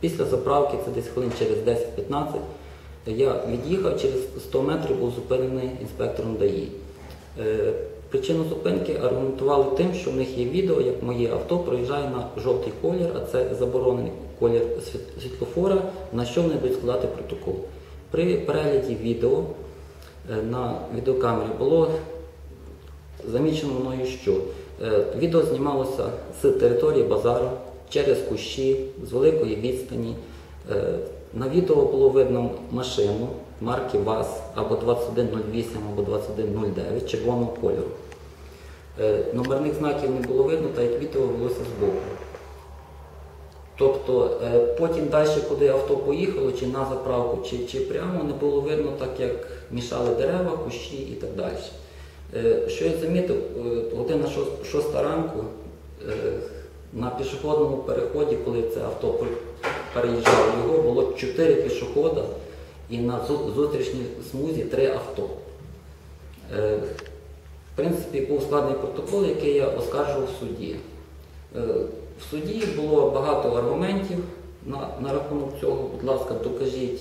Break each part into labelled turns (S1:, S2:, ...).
S1: Після заправки, це десь хвилин через 10-15, я від'їхав через 100 метрів, був зупинений інспектором ДАІ. Е, Причину зупинки аргументували тим, що в них є відео, як моє авто проїжджає на жовтий колір, а це заборонений колір світлофора, на що вони будуть складати протокол. При перегляді відео е, на відеокамері було замічено мною, що е, відео знімалося з території базару через кущі, з великої відстані. Е, на відео було видно машину марки ВАЗ або 2108, або 2109 червоного кольору. Е, номерних знаків не було видно, так як відео велося збоку. Тобто е, потім далі, куди авто поїхало, чи на заправку, чи, чи прямо не було видно, так як мішали дерева, кущі і так далі. Що я замітив, година шос- шоста ранку на пішохідному переході, коли це авто переїжджало його, було чотири пішохода і на зустрічній смузі три авто. Е, В принципі, був складний протокол, який я оскаржував в суді. Е, В суді було багато аргументів на, на рахунок цього. Будь ласка, докажіть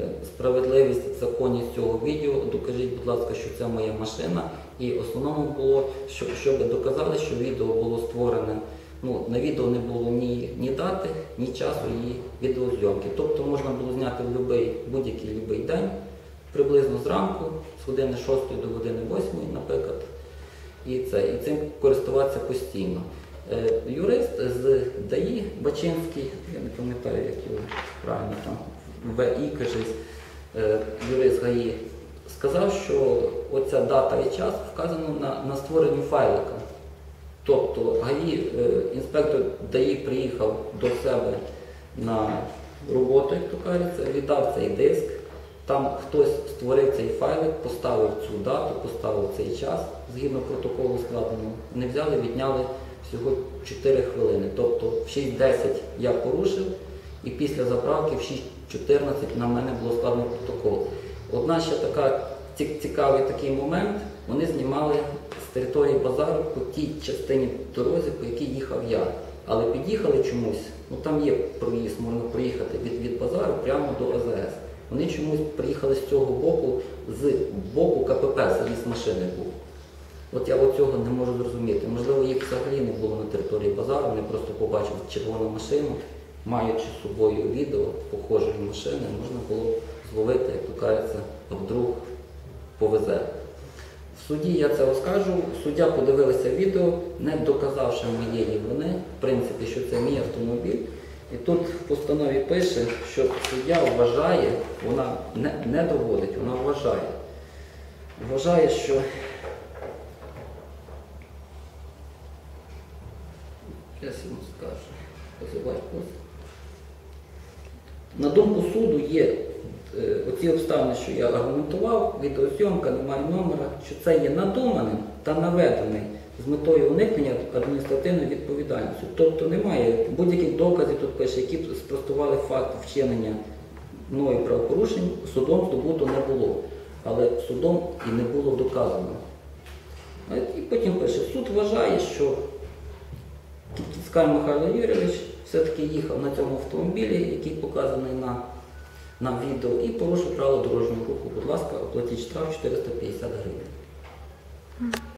S1: е, справедливість, законність цього відео, докажіть, будь ласка, що це моя машина. І основному було, щоб, щоб доказали, що відео було створене. Ну, на відео не було ні, ні дати, ні часу її відеозйомки. Тобто можна було зняти в будь-який будь-який день, приблизно зранку, з години 6 до години 8, наприклад. І, це, і цим користуватися постійно. Е, юрист з ДАІ Бачинський, я не пам'ятаю, як його правильно там, ВІ, кажись, е, юрист ГАІ, сказав, що оця дата і час вказано на, на створенні файлика. Тобто ГАІ, е, інспектор ДАІ приїхав до себе на роботу, як то кажеться, віддав цей диск. Там хтось створив цей файлик, поставив цю дату, поставив цей час згідно протоколу складеного. Не взяли, відняли всього 4 хвилини. Тобто в 6.10 я порушив, і після заправки в 6.14 на мене було складено протокол. Одна ще така цікавий такий момент. Вони знімали з території базару по тій частині дорозі, по якій їхав я. Але під'їхали чомусь, ну там є проїзд, можна проїхати від, від базару прямо до АЗС. Вони чомусь приїхали з цього боку, з боку КПП, заїзд машини був. От я от цього не можу зрозуміти. Можливо, їх взагалі не було на території базару, вони просто побачили червону машину, маючи з собою відео похожої машини, можна було зловити, як то кажеться, вдруг повезе. В суді я це оскаржу, суддя подивилася відео, не доказавши моєї вини, в принципі, що це мій автомобіль. І тут в постанові пише, що суддя вважає, вона не, не доводить, вона вважає. Вважає, що йому скажу. На думку суду є е, оці обставини, що я аргументував, відеозйомка, немає номера, що це є надуманим та наведений з метою уникнення адміністративної відповідальності. Тобто немає будь-яких доказів тут пише, які спростували факт вчинення мною правопорушень, судом здобуто не було. Але судом і не було доказано. І потім пише, суд вважає, що Кіцкай Михайло Юрійович все-таки їхав на цьому автомобілі, який показаний на на відео, і порушив правило дорожнього руху. Будь ласка, оплатіть штраф 450 гривень.